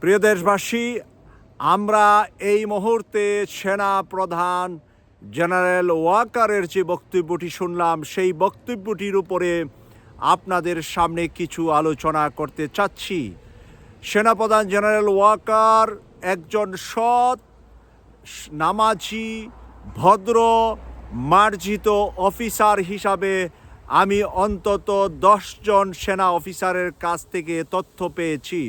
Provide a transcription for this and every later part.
প্রিয় দেশবাসী, আমরা এই মুহূর্তে সেনা প্রধান জেনারেল ওয়াকারের যে বক্তব্যটি শুনলাম, সেই বক্তব্যটির উপরে আপনাদের সামনে কিছু আলোচনা করতে চাচ্ছি। সেনাপ্রধান জেনারেল ওয়াকার একজন সৎ, নামাজি, ভদ্র, মার্জিত অফিসার হিসাবে আমি অন্তত দশজন সেনা অফিসারের কাছ থেকে তথ্য পেয়েছি।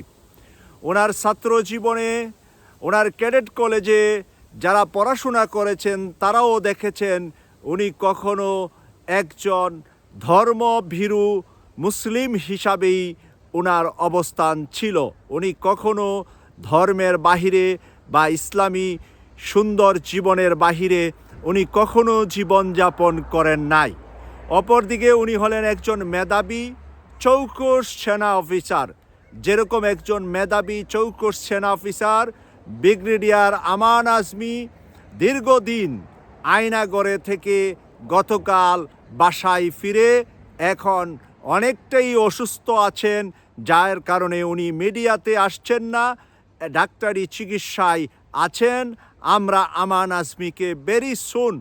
ওনার ছাত্র জীবনে ওনার ক্যাডেট কলেজে যারা পড়াশোনা করেছেন, তারাও দেখেছেন উনি কখনো একজন ধর্মভীরু মুসলিম হিসাবেই ওনার অবস্থান ছিল। উনি কখনো ধর্মের বাহিরে বা ইসলামী সুন্দর জীবনের বাহিরে উনি কখনো জীবনযাপন করেন নাই। অপরদিকে উনি হলেন একজন মেধাবী চৌকস সেনা অফিসার। যেরকম একজন মেধাবী চৌকস সেনা অফিসার, ব্রিগেডিয়ার আমান আজমি দীর্ঘদিন আয়নাগড়ে থেকে গতকাল বাসায় ফিরে এখন অনেকটাই অসুস্থ আছেন, যার কারণে উনি মিডিয়াতে আসছেন না, ডাক্তারি চিকিৎসায় আছেন। আমরা আমান আজমিকে ভেরি সুন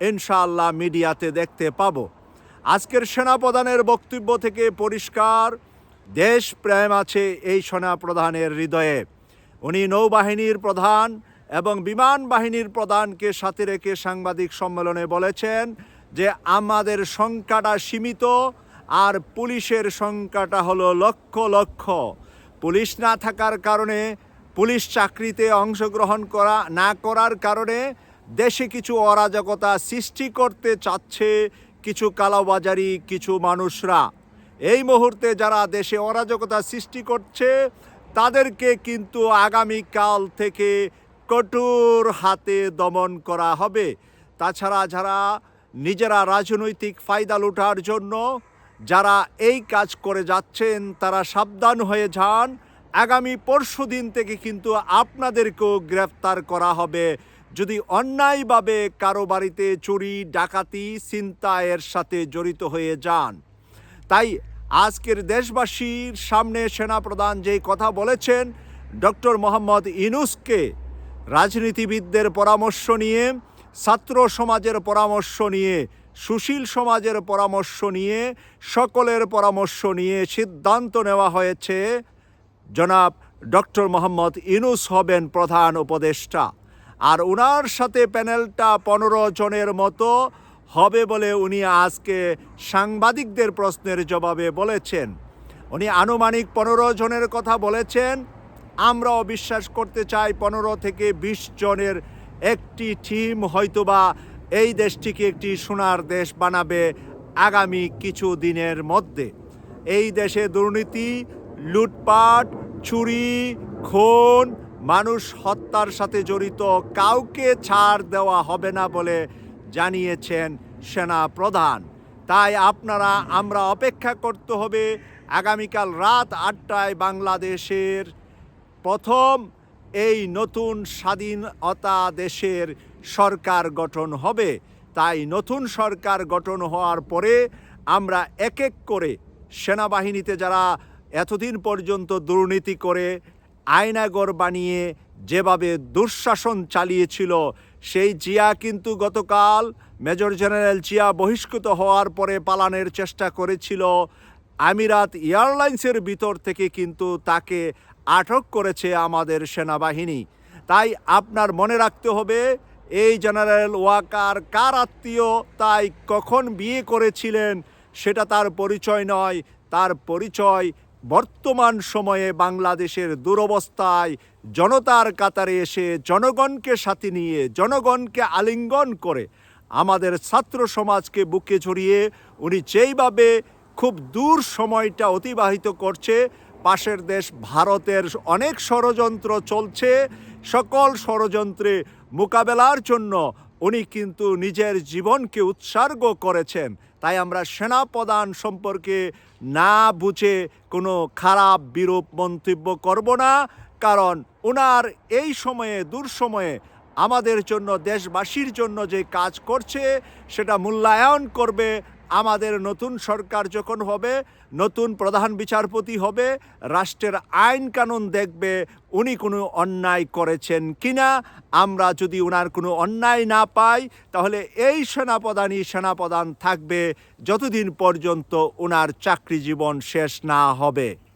ইনশাআল্লাহ মিডিয়াতে দেখতে পাব। আজকের সেনাপ্রধানের বক্তব্য থেকে পরিষ্কার। দেশ প্রেম আছে এই সেনাপ্রধানের হৃদয়ে। উনি নৌবাহিনীর প্রধান এবং বিমান বাহিনীর প্রধানকে সাথে রেখে সাংবাদিক সম্মেলনে বলেছেন যে আমাদের সংখ্যাটা সীমিত আর পুলিশের সংখ্যাটা হলো লক্ষ লক্ষ। পুলিশ না থাকার কারণে, পুলিশ চাকরিতে অংশগ্রহণ করা না করার কারণে দেশে কিছু অরাজকতা সৃষ্টি করতে চাচ্ছে কিছু কালোবাজারি কিছু মানুষরা। এই মুহূর্তে যারা দেশে অরাজকতা সৃষ্টি করছে, তাদেরকে কিন্তু আগামীকাল থেকে কঠোর হাতে দমন করা হবে। তাছাড়া যারা নিজেরা রাজনৈতিক ফায়দা লুটার জন্য যারা এই কাজ করে যাচ্ছেন, তারা সাবধান হয়ে যান। আগামী পরশু দিন থেকে কিন্তু আপনাদেরকেও গ্রেফতার করা হবে। যদি অন্যায়ভাবে কারও বাড়িতে চুরি, ডাকাতি, ছিনতাইয়ের সাথে জড়িত হয়ে যান তাই আজকের দেশবাসীর সামনে সেনাপ্রধান যেই কথা বলেছেন, ডক্টর মোহাম্মদ ইনুসকে রাজনীতিবিদদের পরামর্শ নিয়ে, ছাত্র সমাজের পরামর্শ নিয়ে, সুশীল সমাজের পরামর্শ নিয়ে, সকলের পরামর্শ নিয়ে সিদ্ধান্ত নেওয়া হয়েছে, জনাব ডক্টর মোহাম্মদ ইনুস হবেন প্রধান উপদেষ্টা। আর ওনার সাথে প্যানেলটা পনেরো জনের মতো হবে বলে উনি আজকে সাংবাদিকদের প্রশ্নের জবাবে বলেছেন। উনি আনুমানিক পনেরো জনের কথা বলেছেন। আমরাও বিশ্বাস করতে চাই পনেরো থেকে বিশ জনের একটি টিম হয়তোবা এই দেশটিকে একটি সোনার দেশ বানাবে আগামী কিছু দিনের মধ্যে। এই দেশে দুর্নীতি, লুটপাট, চুরি, খুন, মানুষ হত্যার সাথে জড়িত কাউকে ছাড় দেওয়া হবে না বলে জানিয়েছেন সেনা প্রধান তাই আপনারা, আমরা অপেক্ষা করতে হবে আগামীকাল রাত আটটায় বাংলাদেশের প্রথম এই নতুন স্বাধীনতা দেশের সরকার গঠন হবে। তাই নতুন সরকার গঠন হওয়ার পরে আমরা এক এক করে সেনাবাহিনীতে যারা এতদিন পর্যন্ত দুর্নীতি করে আয়নাগর বানিয়ে যেভাবে দুঃশাসন চালিয়েছিল সেই জিয়া কিন্তু গতকাল মেজর জেনারেল জিয়া বহিষ্কৃত হওয়ার পরে পালানের চেষ্টা করেছিল। আমিরাত এয়ারলাইন্সের ভিতর থেকে কিন্তু তাকে আটক করেছে আমাদের সেনাবাহিনী। তাই আপনার মনে রাখতে হবে, এই জেনারেল ওয়াকার কার আত্মীয়, তাই কখন বিয়ে করেছিলেন সেটা তার পরিচয় নয়। তার পরিচয় বর্তমান সময়ে বাংলাদেশের দুরবস্থায় জনতার কাতারে এসে জনগণকে সাথে নিয়ে, জনগণকে আলিঙ্গন করে আমাদের ছাত্র সমাজকে বুকে জড়িয়ে উনি যেইভাবে খুব দূর সময়টা অতিবাহিত করছে, পাশের দেশ ভারতের অনেক ষড়যন্ত্র চলছে, সকল ষড়যন্ত্রে মোকাবেলার জন্য উনি কিন্তু নিজের জীবনকে উৎসর্গ করেছেন। তাই আমরা সেনাপ্রধান সম্পর্কে না বুঝে কোনো খারাপ বিরূপ মন্তব্য করব না, কারণ ওনার এই সময়ে, দূর সময়ে আমাদের জন্য, দেশবাসীর জন্য যে কাজ করছে, সেটা মূল্যায়ন করবে আমাদের নতুন সরকার যখন হবে, নতুন প্রধান বিচারপতি হবে, রাষ্ট্রের আইন কানুন দেখবে, উনি কোনো অন্যায় করেছেন কিনা, আমরা যদি ওনার কোনো অন্যায় না পাই, তাহলে এই সেনাপ্রধানই সেনাপ্রধান থাকবে, যতদিন পর্যন্ত ওনার চাকরি জীবন শেষ না হবে।